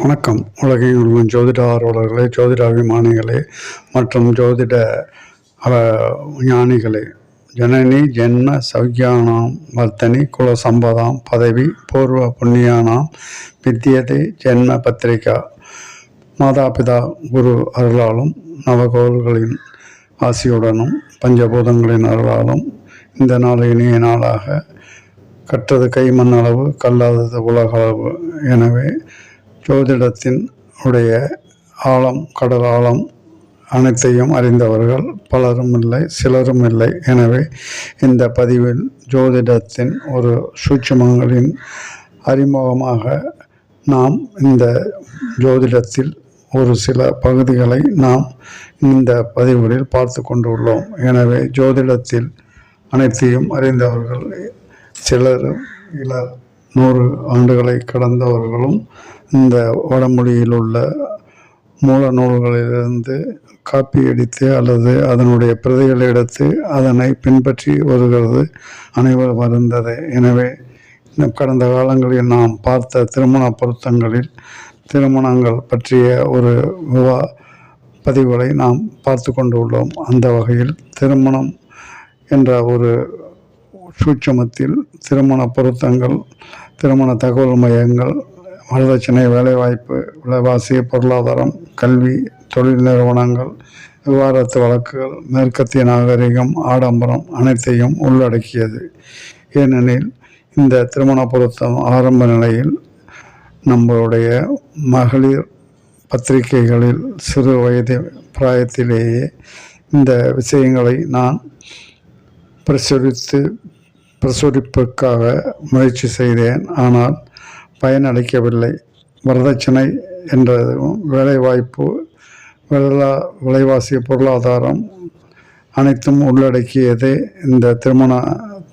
வணக்கம். உலகின் உள்ள ஜோதிட ஆர்வலர்களே ஜோதிட அபிமானிகளே மற்றும் ஜோதிட ஞானிகளே. ஜனனி ஜென்ம சௌக்கியானாம் வர்த்தனி குல சம்பதாம் பதவி பூர்வ புண்ணியானாம் வித்தியதை ஜென்ம பத்திரிகா மாதாபிதா குரு அருளாலும் நவகோள்களின் ஆசியுடனும் பஞ்சபூதங்களின் அருளாலும் இந்த நாள் இனிய நாளாக. கற்றது கை மண்ணளவு கல்லாதது உலகளவு. எனவே ஜோதிடத்தின் உடைய ஆழம் கடல் ஆழம் அனைத்தையும் அறிந்தவர்கள் பலரும் இல்லை சிலரும் இல்லை. எனவே இந்த பதிவில் ஜோதிடத்தின் ஒரு சூட்சுமங்களின் அறிமுகமாக நாம் இந்த ஜோதிடத்தில் ஒரு சில பகுதிகளை நாம் இந்த பதிவுகளில் பார்த்து கொண்டுள்ளோம் எனவே ஜோதிடத்தில் அனைத்தையும் அறிந்தவர்கள் சிலரும் இலர் நூறு ஆண்டுகளை கடந்தவர்களும் இந்த வடமொழியில் உள்ள மூல நூல்களிலிருந்து காப்பி அடித்து அல்லது அதனுடைய பிரதிகளை எடுத்து அதனை பின்பற்றி வருகிறது அனைவரும் இருந்தது எனவே கடந்த காலங்களில் நாம் பார்த்த திருமண பொருத்தங்களில் திருமணங்கள் பற்றிய ஒரு விவா பதிவுகளை நாம் பார்த்து கொண்டு உள்ளோம். அந்த வகையில் திருமணம் என்ற ஒரு சூட்சமத்தில் திருமண பொருத்தங்கள் திருமண தகவல் மையங்கள் வரதட்சணை வேலைவாய்ப்பு விலைவாசி பொருளாதாரம் கல்வி தொழில் நிறுவனங்கள் விவாதத்து வழக்குகள் மேற்கத்திய நாகரிகம் ஆடம்பரம் அனைத்தையும் உள்ளடக்கியது. ஏனெனில் இந்த திருமண பொருத்தம் ஆரம்ப நிலையில் நம்மளுடைய மகளிர் பத்திரிகைகளில் சிறு வயது பிராயத்திலேயே இந்த விஷயங்களை நான் பிரசுரித்து பிரசுரிப்புக்காக முயற்சி செய்தேன். ஆனால் பயனளிக்கவில்லை வரதட்சணை என்றதும் வேலைவாய்ப்பு விலா விலைவாசி பொருளாதாரம் அனைத்தும் உள்ளடக்கியதே இந்த திருமண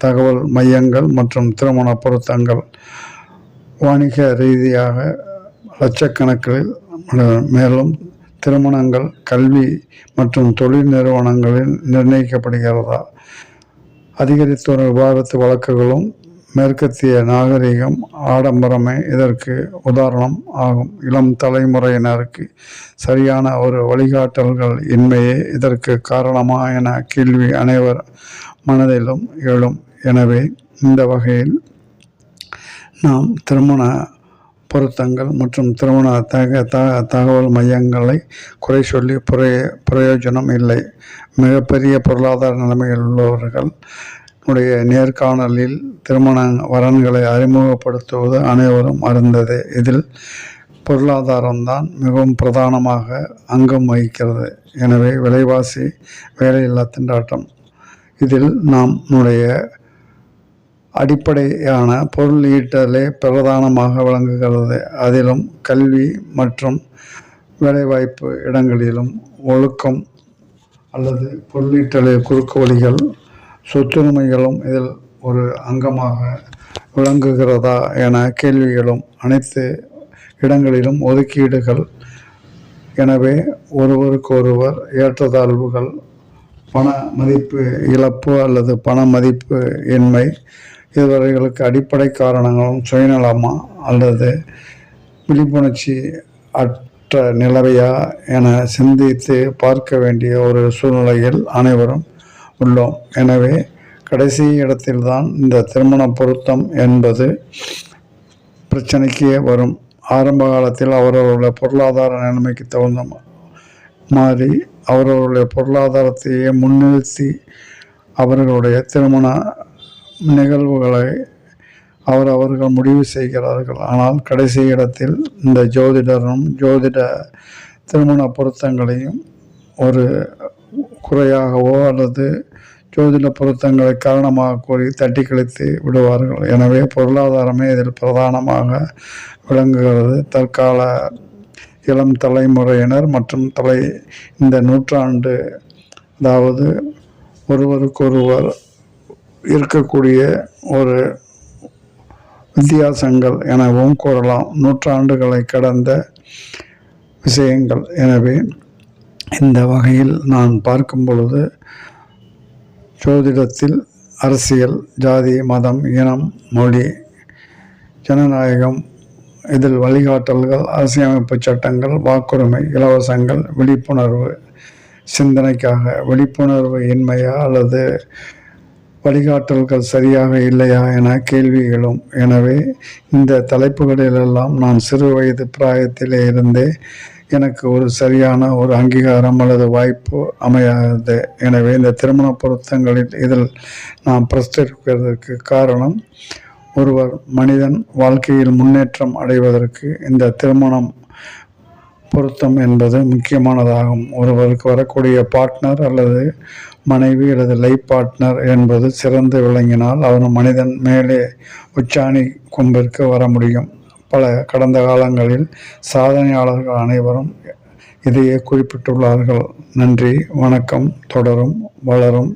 தகவல் மையங்கள் மற்றும் திருமண பொருத்தங்கள். வாணிக ரீதியாக லட்சக்கணக்கில் மேலும் திருமணங்கள் கல்வி மற்றும் தொழில் நிறுவனங்களில் நிர்ணயிக்கப்படுகிறதா? அதிகரித்து வரும் விவாதத்து வழக்குகளும் மேற்கத்திய நாகரிகம் ஆடம்பரமே இதற்கு உதாரணம் ஆகும். இளம் தலைமுறையினருக்கு சரியான ஒரு வழிகாட்டல்கள் இன்மையே இதற்கு காரணமா என கேள்வி அனைவர் மனதிலும் எழும். எனவே இந்த வகையில் நாம் திருமண பொருத்தங்கள் மற்றும் திருமண தக த தகவல் மையங்களை குறை சொல்லி பிரய பிரயோஜனம் இல்லை. மிகப்பெரிய பொருளாதார நிலைமையில் உள்ளவர்கள் உடைய நேர்காணலில் திருமண வரன்களை அறிமுகப்படுத்துவது அனைவரும் அறிந்தது. இதில் பொருளாதாரம்தான் மிகவும் பிரதானமாக அங்கம் வகிக்கிறது. எனவே விலைவாசி வேலையில்லா திண்டாட்டம் இதில் நாம் நம்முடைய அடிப்படையான பொருள் ஈட்டலே பிரதானமாக விளங்குகிறது. அதிலும் கல்வி மற்றும் வேலைவாய்ப்பு இடங்களிலும் ஒழுக்கம் அல்லது பொருளீட்டலை குறுக்கு வழிகள் சொத்துரிமைகளும் இதில் ஒரு அங்கமாக விளங்குகிறதா என கேள்விகளும் அனைத்து இடங்களிலும் ஒதுக்கீடுகள். எனவே ஒருவருக்கொருவர் ஏற்றத்தாழ்வுகள் பண மதிப்பு இழப்பு அல்லது பண மதிப்பு இன்மை இதுவரைகளுக்கு அடிப்படை காரணங்களும் சுயநலமா அல்லது விழிப்புணர்ச்சி அட் மற்ற நிலவையா என சிந்தித்து பார்க்க வேண்டிய ஒரு சூழ்நிலையில் அனைவரும் உள்ளோம். எனவே கடைசி இடத்தில்தான் இந்த திருமண பொருத்தம் என்பது பிரச்சனைக்கே வரும். ஆரம்ப காலத்தில் அவரவர்களுடைய பொருளாதார நிலைமைக்கு தகுந்த மாறி அவரவர்களுடைய பொருளாதாரத்தையே முன்னிறுத்தி அவர்களுடைய திருமண நிகழ்வுகளை அவர் அவர்கள் முடிவு செய்கிறார்கள். ஆனால் கடைசி இடத்தில் இந்த ஜோதிடரும் ஜோதிட திருமண பொருத்தங்களையும் ஒரு குறையாகவோ அல்லது ஜோதிட பொருத்தங்களை காரணமாக கூறி தட்டி கழித்து விடுவார்கள். எனவே பொருளாதாரமே இதில் பிரதானமாக விளங்குகிறது. தற்கால இளம் தலைமுறையினர் மற்றும் தலை இந்த நூற்றாண்டு அதாவது ஒருவருக்கொருவர் இருக்கக்கூடிய ஒரு வித்தியாசங்கள் எனவும் கூறலாம். நூற்றாண்டுகளை கடந்த விஷயங்கள். எனவே இந்த வகையில் நான் பார்க்கும் பொழுது ஜோதிடத்தில் அரசியல் ஜாதி மதம் இனம் மொழி ஜனநாயகம் இதில் வழிகாட்டல்கள் அரசியலமைப்பு சட்டங்கள் வாக்குரிமை இலவசங்கள் விழிப்புணர்வு சிந்தனைக்காக விழிப்புணர்வு இன்மையா அல்லது வழிகாட்டல்கள் சரியாக இல்லையா என கேள்விகளும் எனவே இந்த தலைப்புகளிலெல்லாம் நான் சிறு வயது பிராயத்திலே இருந்தே எனக்கு ஒரு சரியான ஒரு அங்கீகாரம் அல்லது வாய்ப்பு அமையாது. எனவே இந்த திருமண பொருத்தங்களில் இதில் நாம் பிரஸ்தரிப்பதற்கு காரணம் ஒருவர் மனிதன் வாழ்க்கையில் முன்னேற்றம் அடைவதற்கு இந்த திருமணம் பொருத்தம் என்பது முக்கியமானதாகும். ஒருவருக்கு வரக்கூடிய பார்ட்னர் அல்லது மனைவி அல்லது லைஃப் பார்ட்னர் என்பது சிறந்து விளங்கினால் அவர் மனிதன் மேலே உச்சாணி கொம்பிற்கு வர முடியும். பல கடந்த காலங்களில் சாதனையாளர்கள் அனைவரும் இதையே குறிப்பிட்டுள்ளார்கள். நன்றி வணக்கம் தொடரும் வளரும்.